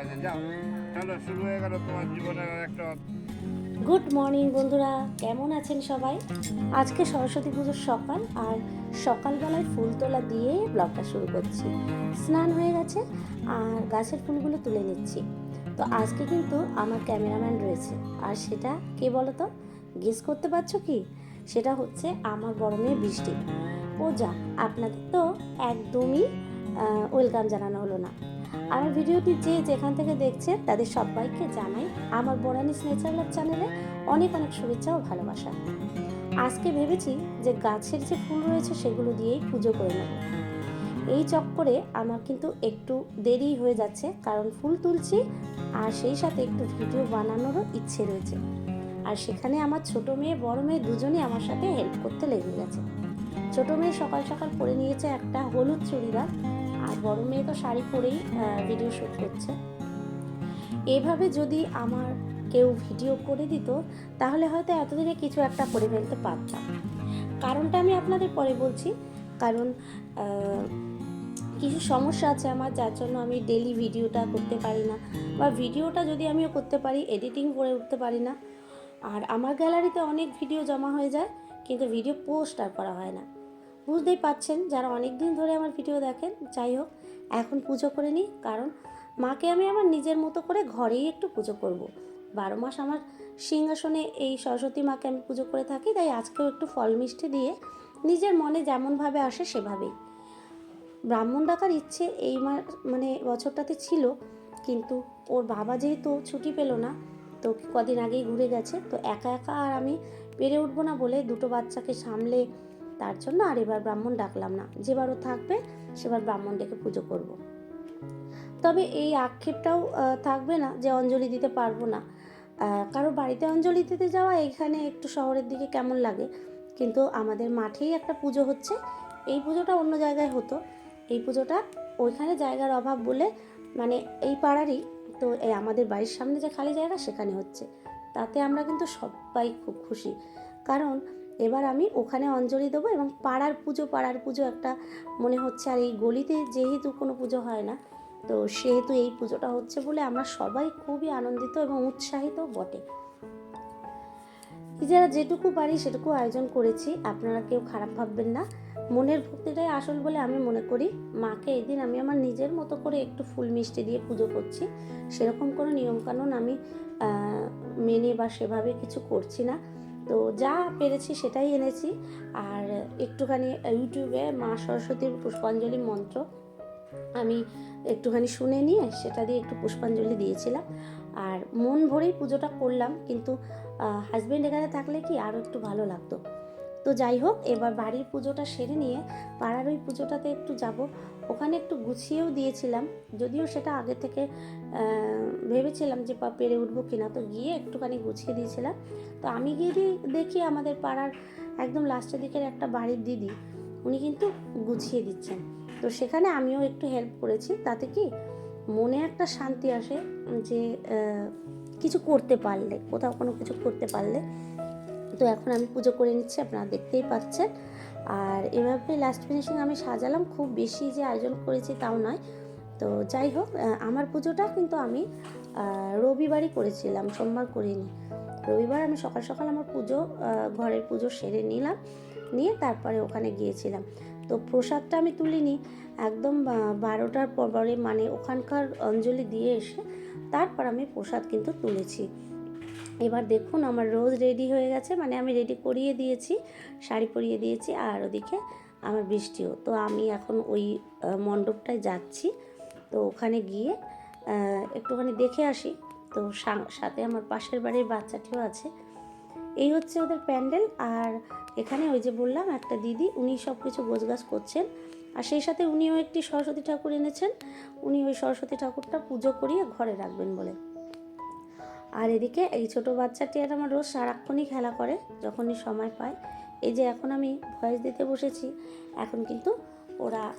কাজে যাও। চলো, শুরু হয়ে গেল তোমার জীবনের একটা গুড মর্নিং বন্ধুরা, কেমন আছেন সবাই? আজকে সরস্বতী পুজোর সকাল, আর সকালবেলায় ফুল তোলা দিয়ে ব্লগটা শুরু করছি। স্নান হয়ে গেছে, আর গাছের ফুলগুলো তুলে নিচ্ছি। তো আজকে কিন্তু আমার ক্যামেরাম্যান রয়েছে, আর সেটা কে বলো তো? গেস করতে পারছ কি? সেটা হচ্ছে আমার বড় মেয়ে বৃষ্টি। ও যা, আপনাদের তো একদমই ওয়েলকাম জানানো হলো না। আমার ভিডিওটি যে যেখান থেকে দেখছে তাদের সবাইকে জানাই আমার বরানিস নেচার লাভ চ্যানেলে অনেক অনেক শুভেচ্ছা ও ভালোবাসা। আজকে ভেবেছি যে গাছের যে ফুল রয়েছে, সেগুলো দিয়েই পুজো করে নেব। এই চক্করে আমার কিন্তু একটু দেরি হয়ে যাচ্ছে, কারণ ফুল তুলছি আর সেই সাথে একটু ভিডিও বানানোরও ইচ্ছে রয়েছে। আর সেখানে আমার ছোট মেয়ে, বড় মেয়ে দুজনেই আমার সাথে হেল্প করতে লেগে গেছে। ছোট মেয়ে সকাল সকাল পরে নিয়েছে একটা হলুদ চুড়িদার। আর বড় মেয়ে তো শাড়ি পরেই ভিডিও শ্যুট করছে। এভাবে যদি আমার কেউ ভিডিও করে দিত, তাহলে হয়তো এতদিনে কিছু একটা করে ফেলতে পারতাম। কারণটা আমি আপনাদের পরে বলছি। কারণ কিছু সমস্যা আছে আমার, যার জন্য আমি ডেলি ভিডিওটা করতে পারি না। বা ভিডিওটা যদি আমিও করতে পারি এডিটিং করে উঠতে পারি না। আর আমার গ্যালারিতে অনেক ভিডিও জমা হয়ে যায়, কিন্তু ভিডিও পোস্ট আর করা হয় না। বুঝতেই পাচ্ছেন যারা অনেক দিন ধরে আমার ভিডিও দেখেন, যাই হোক, এখন পুজো করে নিই, কারণ মাকে আমি আমার নিজের মতো করে ঘরেই একটু পুজো করব। বারো মাস আমার সিংহাসনে এই সরস্বতী মাকে আমি পুজো করে থাকি, তাই আজকেও একটু ফল মিষ্টি দিয়ে নিজের মনে যেমনভাবে আসে সেভাবেই ব্রাহ্মণ ডাকার ইচ্ছে এই মানে বছরটাতে ছিল, কিন্তু ওর বাবা যেহেতু ছুটি পেল না, তো কদিন আগেই ঘুরে গেছে, তো একা একা আর আমি পেরে উঠবো না বলে দুটো বাচ্চাকে সামলে তার জন্য আর এবার ব্রাহ্মণ ডাকলাম না। যেবারও থাকবে, সেবার ব্রাহ্মণ ডেকে পুজো করব। তবে এই আক্ষেপটাও থাকবে না যে অঞ্জলি দিতে পারব না। কারও বাড়িতে অঞ্জলি দিতে যাওয়া এখানে একটু শহরের দিকে কেমন লাগে? কিন্তু আমাদের মাঠেই একটা পুজো হচ্ছে। এই পুজোটা অন্য জায়গায় হতো। এই পুজোটা ওইখানে জায়গার অভাব বলে মানে এই পাড়ারই। তো এই আমাদের বাড়ির সামনে যে খালি জায়গা, সেখানে হচ্ছে। তাতে আমরা কিন্তু সবাই খুব খুশি। কারণ এবার আমি ওখানে অঞ্জলি দেবো এবং পাড়ার পুজো পাড়ার পুজো একটা মনে হচ্ছে। আর এই গলিতে যেহেতু কোনো পুজো হয় না, তো সেহেতু এই পুজোটা হচ্ছে বলে আমরা সবাই খুবই আনন্দিত এবং উৎসাহিত বটে। যারা যেটুকু পারি সেটুকু আয়োজন করেছি, আপনারা কেউ খারাপ ভাববেন না। মনের ভক্তিটাই আসল বলে আমি মনে করি। মাকে এদিন আমি আমার নিজের মতো করে একটু ফুল মিষ্টি দিয়ে পুজো করছি। সেরকম কোনো নিয়মকানুন আমি মেনে বা সেভাবে কিছু করছি না। তো যা পেরেছি সেটাই এনেছি। আর একটুখানি ইউটিউবে মা সরস্বতীর পুষ্পাঞ্জলি মন্ত্র আমি একটুখানি শুনে নিয়ে সেটা দিয়ে একটু পুষ্পাঞ্জলি দিয়েছিলাম। আর মন ভরেই পুজোটা করলাম, কিন্তু হাজব্যান্ড এখানে থাকলে কি আরও একটু ভালো লাগতো। তো যাই হোক, এবার বাড়ির পুজোটা সেরে নিয়ে পাড়ার ওই পুজোটাতে একটু যাব। ওখানে একটু গুছিয়েও দিয়েছিলাম, যদিও সেটা আগে থেকে ভেবেছিলাম যে পেরে উঠবো কিনা, তো গিয়ে একটুখানি গুছিয়ে দিয়েছিলাম। তো আমি গিয়ে দেখি আমাদের পাড়ার একদম লাস্টের দিকের একটা বাড়ির দিদি, উনি কিন্তু গুছিয়ে দিচ্ছেন। তো সেখানে আমিও একটু হেল্প করেছি, তাতে কি মনে একটা শান্তি আসে যে কিছু করতে পারলে, কোথাও কোনো কিছু করতে পারলে। তো এখন আমি পুজো করে নিচ্ছি, আপনারা দেখতেই পাচ্ছেন। আর এভাবে লাস্ট ফিনিশিং আমি সাজালাম, খুব বেশি যে আয়োজন করেছি তাও নয়। তো যাই হোক আমার পুজোটা কিন্তু আমি রবিবারই করেছিলাম, সোমবার করিনি। রবিবার আমি সকাল সকাল আমার পুজো ঘরের পুজো সেরে নিলাম, নিয়ে তারপরে ওখানে গিয়েছিলাম। তো প্রসাদটা আমি তুলিনি, একদম বারোটার পরে মানে ওখানকার অঞ্জলি দিয়ে এসে তারপর আমি প্রসাদ কিন্তু তুলেছি। এবার দেখুন আমার রোজ রেডি হয়ে গেছে মানে আমি রেডি করিয়ে দিয়েছি, শাড়ি পরিয়ে দিয়েছি আর ওদিকে আমার বৃষ্টিও। তো আমি এখন ওই মণ্ডপটায় যাচ্ছি। তো ওখানে গিয়ে একটুখানি দেখে আসি। তো সাথে আমার পাশের বাড়ির বাচ্চাটিও আছে। এই হচ্ছে ওদের প্যান্ডেল আর এখানে ওই যে বললাম একটা দিদি, উনি সব কিছু গোছগাছ করছেন। আর সেই সাথে উনিও একটি সরস্বতী ঠাকুর এনেছেন। উনি ওই সরস্বতী ঠাকুরটা পুজো করিয়ে ঘরে রাখবেন বলে। আর এদিকে এই ছোট বাচ্চাটি আর আমার রোজ সারাক্ষণই খেলা করে, যখনই সময় পায়। এই যে এখন আমি ভয়েস দিতে বসেছি, এখন কিন্তু ওরা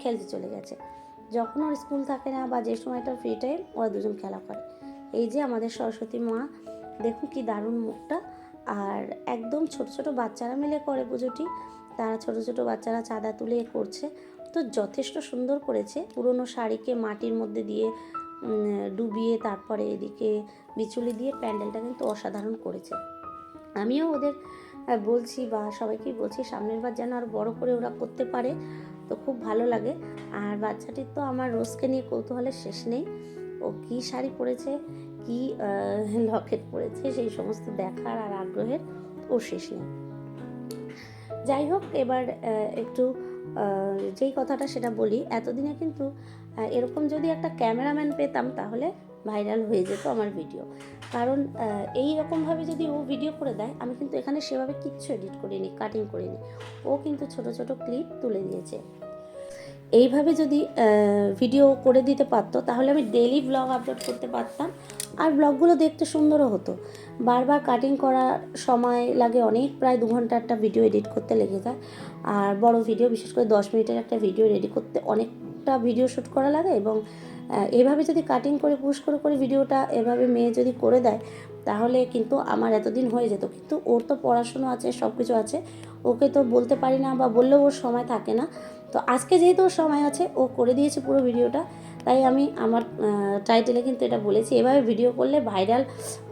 খেলতে চলে গেছে। যখন ওর স্কুল থাকে না বা যে সময়টা ফ্রি টাইম ওরা দুজন খেলা করে। এই যে আমাদের সরস্বতী মা, দেখুন কি দারুণ মুখটা। আর একদম ছোট ছোট বাচ্চারা মিলে করে পুজোটি। তারা ছোট ছোট বাচ্চারা চাঁদা তুলে করছে। তো যথেষ্ট সুন্দর করেছে। পুরনো শাড়িকে মাটির মধ্যে দিয়ে ডুবিয়ে তারপরে এদিকে বিচুলি দিয়ে প্যান্ডেলটা কিন্তু অসাধারণ করেছে। আমিও ওদের বলছি বা সবাইকেই বলছি সামনের বার যেন আরও বড় করে ওরা করতে পারে, তো খুব ভালো লাগে। আর বাচ্চাটির তো আমার রোজকে নিয়ে কৌতূহলের শেষ নেই। ও কী শাড়ি পরেছে, কী লকেট পরেছে, সেই সমস্ত দেখার আর আগ্রহের ও শেষ নেই। যাই হোক, এবার একটু যেই কথাটা সেটা বলি, এতদিনে কিন্তু এরকম যদি একটা ক্যামেরাম্যান পেতাম তাহলে ভাইরাল হয়ে যেত আমার ভিডিও। কারণ এই রকমভাবে যদি ও ভিডিও করে দেয়, আমি কিন্তু এখানে সেভাবে কিচ্ছু এডিট করিনি, কাটিং করিনি। ও কিন্তু ছোট ছোট ক্লিপ তুলে দিয়েছে। এইভাবে যদি ভিডিও করে দিতে পারতো, তাহলে আমি ডেইলি ব্লগ আপলোড করতে পারতাম। আর ব্লগগুলো দেখতে সুন্দরও হতো। বারবার কাটিং করার সময় লাগে অনেক, প্রায় দু ঘণ্টা একটা ভিডিও এডিট করতে লেগে যায়। আর বড় ভিডিও, বিশেষ করে দশ মিনিটের একটা ভিডিও রেডি করতে অনেকটা ভিডিও শ্যুট করা লাগে এবং এভাবে যদি কাটিং করে পুশ করে করে ভিডিওটা এভাবে মেয়ে যদি করে দেয়, তাহলে কিন্তু আমার এতদিন হয়ে যেত। কিন্তু ওর তো পড়াশুনো আছে সব কিছু আছে, ওকে তো বলতে পারি না বা বললেও ওর সময় থাকে না। তো আজকে যেহেতু ওর সময় আছে, ও করে দিয়েছে পুরো ভিডিওটা তাই আমি আমার টাইটেলে কিন্তু এটা বলেছি। এভাবে ভিডিও করলে ভাইরাল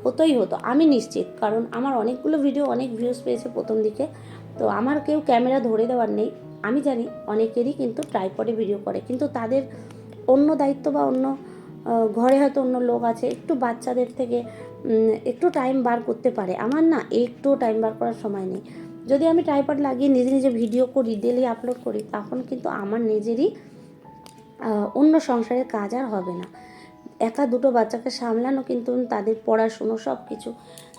হতোই হতো, আমি নিশ্চিত। কারণ আমার অনেকগুলো ভিডিও অনেক ভিউজ পেয়েছে প্রথম দিকে। তো আমার কেউ ক্যামেরা ধরে দেওয়ার নেই। আমি জানি অনেকেরই কিন্তু ট্রাইপডে ভিডিও করে, কিন্তু তাদের অন্য দায়িত্ব বা অন্য ঘরে হয়তো অন্য লোক আছে, একটু বাচ্চাদের থেকে একটু টাইম বার করতে পারে। আমার না একটু টাইম বার করার সময় নেই। যদি আমি ট্রাইপড লাগিয়ে নিজে নিজে ভিডিও করি ডেলি আপলোড করি, তখন কিন্তু আমার নিজেরই অন্য সংসারের কাজ আর হবে না। একা দুটো বাচ্চাকে সামলানো কিন্তু তাদের পড়াশুনো সব কিছু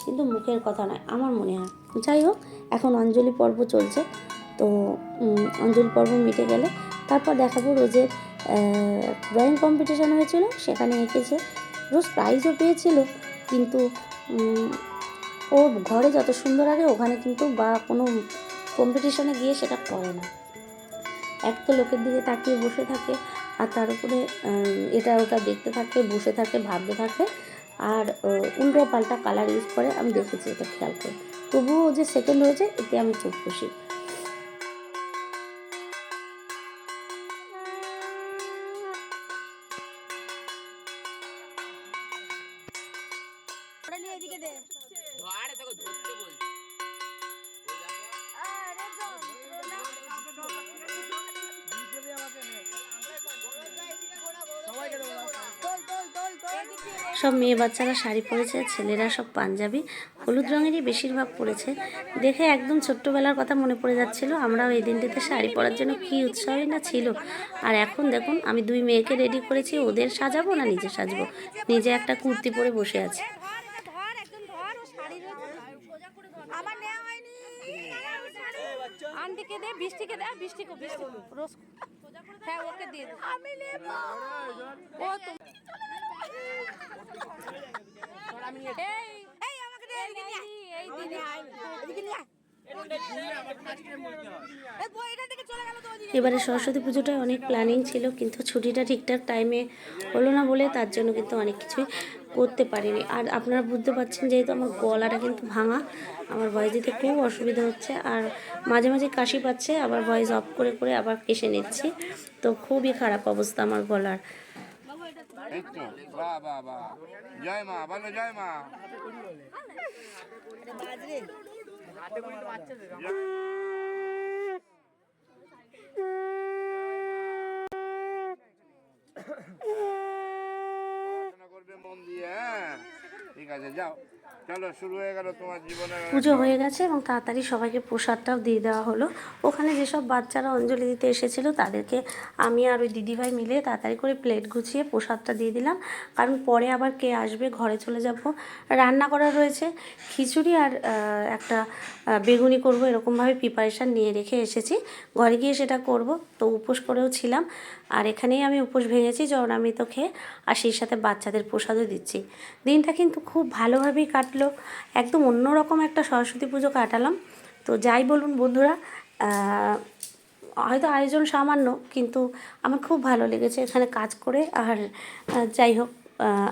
কিন্তু মুখের কথা নয়, আমার মনে হয়। যাই হোক, এখন অঞ্জলি পর্ব চলছে। তো অঞ্জলি পর্ব মিটে গেলে। তারপর দেখাবো রোজের ড্রয়িং কম্পিটিশান হয়েছিল, সেখানে এঁকেছে। রোজ প্রাইজও পেয়েছিল, কিন্তু ও ঘরে যত সুন্দর আগে, ওখানে কিন্তু বা কোনো কম্পিটিশনে গিয়ে সেটা করে না। এক তো লোকের দিকে তাকিয়ে বসে থাকে, আর তার উপরে এটা ওটা দেখতে থাকে, বসে থাকে, ভাবতে থাকে, আর উল্টো পাল্টা কালার ইউজ করে, আমি দেখেছি এটা খেয়াল করে। তবুও যে সেকেন্ড হয়েছে, এতে আমি খুব খুশি। ওটা নিয়ে এদিকে দে। তোকে ধরতে বলছি। আরে যাও সব মেয়ে বাচ্চারা শাড়ি পরেছে ছেলেরা সব পাঞ্জাবি। হলুদ রঙেরই বেশিরভাগ পরেছে। দেখে একদম ছোট্টবেলার কথা মনে পড়ে যাচ্ছিল আমরাও এই দিনটিতে শাড়ি পরার জন্য কী উৎসাহই না ছিল। আর এখন দেখুন আমি দুই মেয়েকে রেডি করেছি ওদের সাজাবো না নিজে সাজবো? নিজে একটা কুর্তি পরে বসে আছি ধর এটা ধর একদম ধর ও শাড়ি রয়েছে আমার নেওয়া হয়নি আন্টিকে দে বৃষ্টিকে দে বৃষ্টিকে বৃষ্টি রোজ হ্যাঁ ওকে দিয়ে দে। আমি নেব। ও তো এই এই আমাকে দে এই দিদি এদিকে নিয়ে এবারে সরস্বতী পুজোটায় অনেক প্ল্যানিং ছিল কিন্তু ছুটিটা ঠিকঠাক টাইমে হলো না বলে তার জন্য কিন্তু অনেক কিছুই করতে পারিনি আর আপনারা বুঝতে পারছেন যেহেতু আমার গলাটা কিন্তু ভাঙা আমার ভয়েস দিতে খুব অসুবিধা হচ্ছে আর মাঝে মাঝে কাশি পাচ্ছে আবার ভয়েস অফ করে করে আবার কেসে নিচ্ছি তো খুবই খারাপ অবস্থা আমার গলার করবে মন দিয়ে হ্যাঁ ঠিক আছে যাও। চলো শুরু হয়ে গেল তোমার জীবনের পুজো হয়ে গেছে এবং তাড়াতাড়ি সবাইকে প্রসাদটাও দিয়ে দেওয়া হলো। ওখানে যেসব বাচ্চারা অঞ্জলি দিতে এসেছিল তাদেরকে আমি আর ওই দিদিভাই মিলে তাড়াতাড়ি করে প্লেট গুছিয়ে প্রসাদটা দিয়ে দিলাম। কারণ পরে আবার কে আসবে ঘরে চলে যাব। রান্না করা রয়েছে। খিচুড়ি আর একটা বেগুনি করব। এরকমভাবে প্রিপারেশান নিয়ে রেখে এসেছি। ঘরে গিয়ে সেটা করব। তো উপোস করেও ছিলাম। আর এখানেই আমি উপোস ভেঙেছি জগনামৃত খেয়ে, আর সেই সাথে বাচ্চাদের প্রসাদও দিচ্ছি। দিনটা কিন্তু খুব ভালোভাবেই কাটলো। একদম অন্যরকম একটা সরস্বতী পুজো কাটালাম। তো যাই বলুন বন্ধুরা হয়তো আয়োজন সামান্য, কিন্তু আমার খুব ভালো লেগেছে এখানে কাজ করে। আর যাই হোক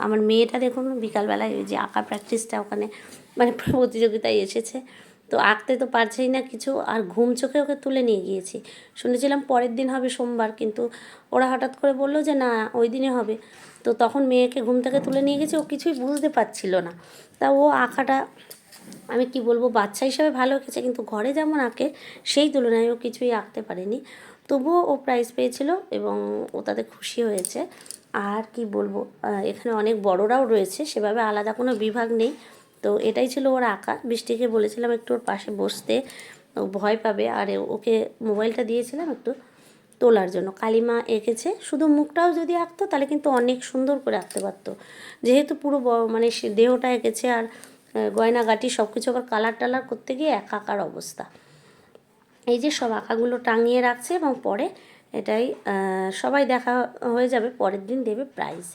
আমার মেয়েটা দেখুন, বিকালবেলায় ওই যে আঁকা প্র্যাকটিসটা ওখানে মানে প্রতিযোগিতায় এসেছে। তো আঁকতে তো পারছেই না কিছু, আর ঘুম চোখে ওকে তুলে নিয়ে গিয়েছি। শুনেছিলাম পরের দিন হবে সোমবার, কিন্তু ওরা হঠাৎ করে বলল যে না, ওই দিনে হবে। তো তখন মেয়েকে ঘুম থেকে তুলে নিয়ে গেছি, ও কিছুই বুঝতে পারছিল না। তা ও আঁকাটা, আমি কি বলব, বাচ্চা হিসাবে ভালো এঁকেছে, কিন্তু ঘরে যেমন আঁকে, সেই তুলনায় ও কিছুই আঁকতে পারেনি। তবুও ও প্রাইজ পেয়েছিল এবং ও তাতে খুশি হয়েছে। আর কি বলব এখানে অনেক বড়রাও রয়েছে, সেভাবে আলাদা কোনো বিভাগ নেই। তো এটাই ছিল ওর আঁকা। বৃষ্টিকে বলেছিলাম একটু ওর পাশে বসতে ভয় পাবে। আর ওকে মোবাইলটা দিয়েছিলাম একটু তোলার জন্য। কালিমা এঁকেছে। শুধু মুখটাও যদি আঁকতো, তাহলে কিন্তু অনেক সুন্দর করে আঁকতে পারতো। যেহেতু পুরো মানে দেহটা এঁকেছে আর গয়নাগাটি সব কিছু আবার কালার টালার করতে গিয়ে একাকার অবস্থা। এই যে সব আঁকাগুলো টাঙিয়ে রাখছে এবং পরে এটাই সবাই দেখা হয়ে যাবে, পরের দিন দেবে প্রাইজ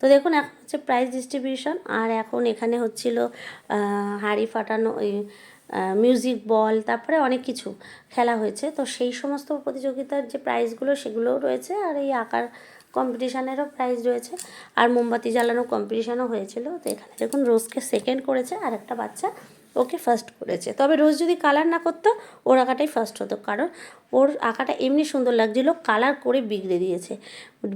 তো দেখুন, এখন হচ্ছে প্রাইজ ডিস্ট্রিবিউশন আর এখন এখানে হচ্ছিল হাড়ি ফাটানো মিউজিক বল তারপরে অনেক কিছু খেলা হয়েছে। তো সেই সমস্ত প্রতিযোগিতার যে প্রাইজগুলো সেগুলোও রয়েছে, আর এই আঁকার কম্পিটিশানেরও প্রাইজ রয়েছে, আর মোমবাতি জ্বালানো কম্পিটিশানও হয়েছিল। তো এখানে দেখুন, রোজকে সেকেন্ড করেছে আর একটা বাচ্চা। ওকে ফার্স্ট করেছে। তবে রোজ যদি কালার না করতো, ওর আঁকাটাই ফার্স্ট হতো। কারণ ওর আঁকাটা এমনি সুন্দর লাগছিল কালার করে বিগড়ে দিয়েছে।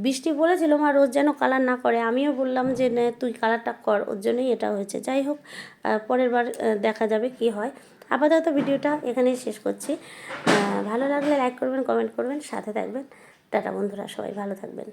বৃষ্টি বলেছিল, মা, রোজ যেন কালার না করে। আমিও বললাম যে, নে, তুই কালারটা কর। ওর জন্যই এটা হয়েছে। যাই হোক পরের বার দেখা যাবে কি হয়। আপাতত ভিডিওটা এখানেই শেষ করছি। ভালো লাগলে লাইক করবেন কমেন্ট করবেন, সাথে থাকবেন। টাটা বন্ধুরা, সবাই ভালো থাকবেন।